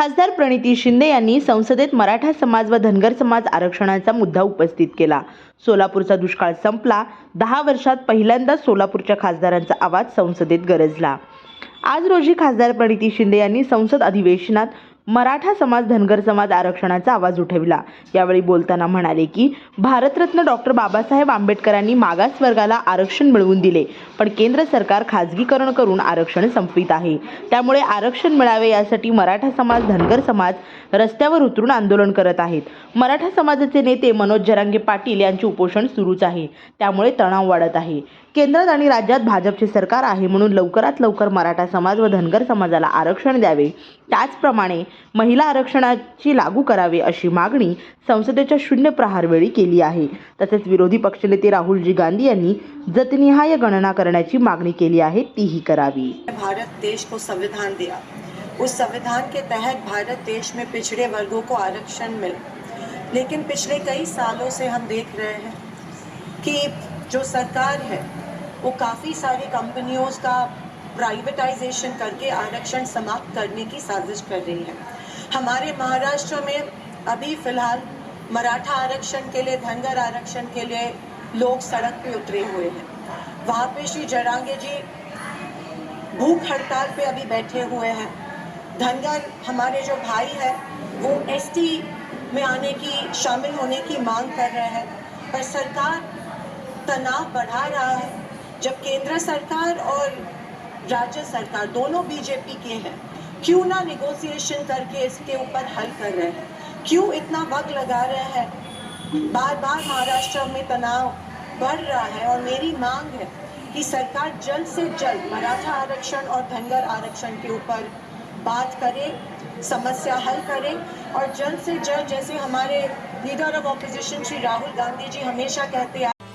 खासदार प्रणिती शिंदे यांनी संसदेत मराठा समाज व धनगर समाज आरक्षणाचा मुद्दा उपस्थित केला. सोलापूरचा दुष्काळ संपला. दहा वर्षात पहिल्यांदा सोलापूरच्या खासदारांचा आवाज संसदेत गरजला. आज रोजी खासदार प्रणिती शिंदे यांनी संसद अधिवेशनात मराठा समाज धनगर समाज आरक्षणाचा आवाज उठविला. यावेळी बोलताना म्हणाले की भारतरत्न डॉक्टर बाबासाहेब आंबेडकरांनी मागास वर्गाला आरक्षण मिळवून दिले पण केंद्र सरकार खाजगीकरण करून आरक्षण संपवित आहे. त्यामुळे आरक्षण मिळावे यासाठी मराठा समाज धनगर समाज रस्त्यावर उतरून आंदोलन करत आहेत. मराठा समाजाचे नेते मनोज जरांगे पाटील यांचे उपोषण सुरूच आहे. त्यामुळे तणाव वाढत आहे. केंद्रात आणि राज्यात भाजपचे सरकार आहे म्हणून लवकरात लवकर मराठा समाज व धनगर समाजाला आरक्षण द्यावे. त्याचप्रमाणे महिला आरक्षणाची लागू करावे अशी मागणी संसदेच्या शून्य प्रहारवेळी केली आहे. तसेच विरोधी पक्षनेते राहुलजी गांधी यांनी जतनिहाय गणना करण्याची मागणी केली आहे तीही करावी. भारत देश को संविधान दिया। उस संविधान के तहत भारत देश में पिछड़े वर्गों को आरक्षण मिले। लेकिन पिछले कई सालों से हम देख रहे हैं कि जो सरकार है, वो काफ़ी सारी कंपनियों का प्राइवेटाइजेशन करके आरक्षण समाप्त करने की साजिश कर रही है। हमारे महाराष्ट्र में अभी फ़िलहाल मराठा आरक्षण के लिए, धनगर आरक्षण के लिए लोग सड़क पे उतरे हुए हैं। वहाँ पे श्री जरांगे जी भूख हड़ताल पे अभी बैठे हुए हैं। धनगर हमारे जो भाई है, वो एसटी में आने की, शामिल होने की मांग कर रहे हैं। पर सरकार तनाव बढ़ा रहा है, जब केंद्र सरकार और राज्य सरकार दोनों बीजेपी के हैं, क्यों ना निगोसिएशन करके इसके ऊपर हल कर रहे हैं? क्यों इतना वक्त लगा रहे हैं? बार बार महाराष्ट्र में तनाव बढ़ रहा है और मेरी मांग है कि सरकार जल्द से जल्द मराठा आरक्षण और धनगर आरक्षण के ऊपर बात करे, समस्या हल करे और जल्द से जल्द जैसे हमारे leader of opposition Shri Rahul Gandhi ji हमेशा कहते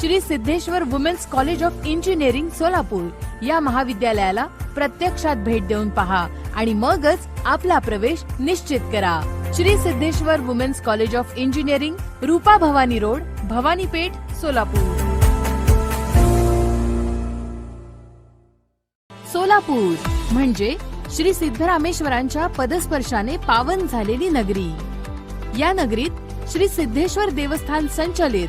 Shri Siddheshwar women's college of engineering Solapur. या महाविद्यालयाला प्रत्यक्षात भेट देऊन पहा आणि मगच आपला प्रवेश निश्चित करा. Shri Siddheshwar women's college of engineering Rupa Bhavani road Bhavani Peth Solapur. Solapur म्हणजे श्री सिद्धरामेश्वरांच्या पदस्पर्शाने पावन झालेली नगरी. या नगरीत श्री सिद्धेश्वर देवस्थान संचलित.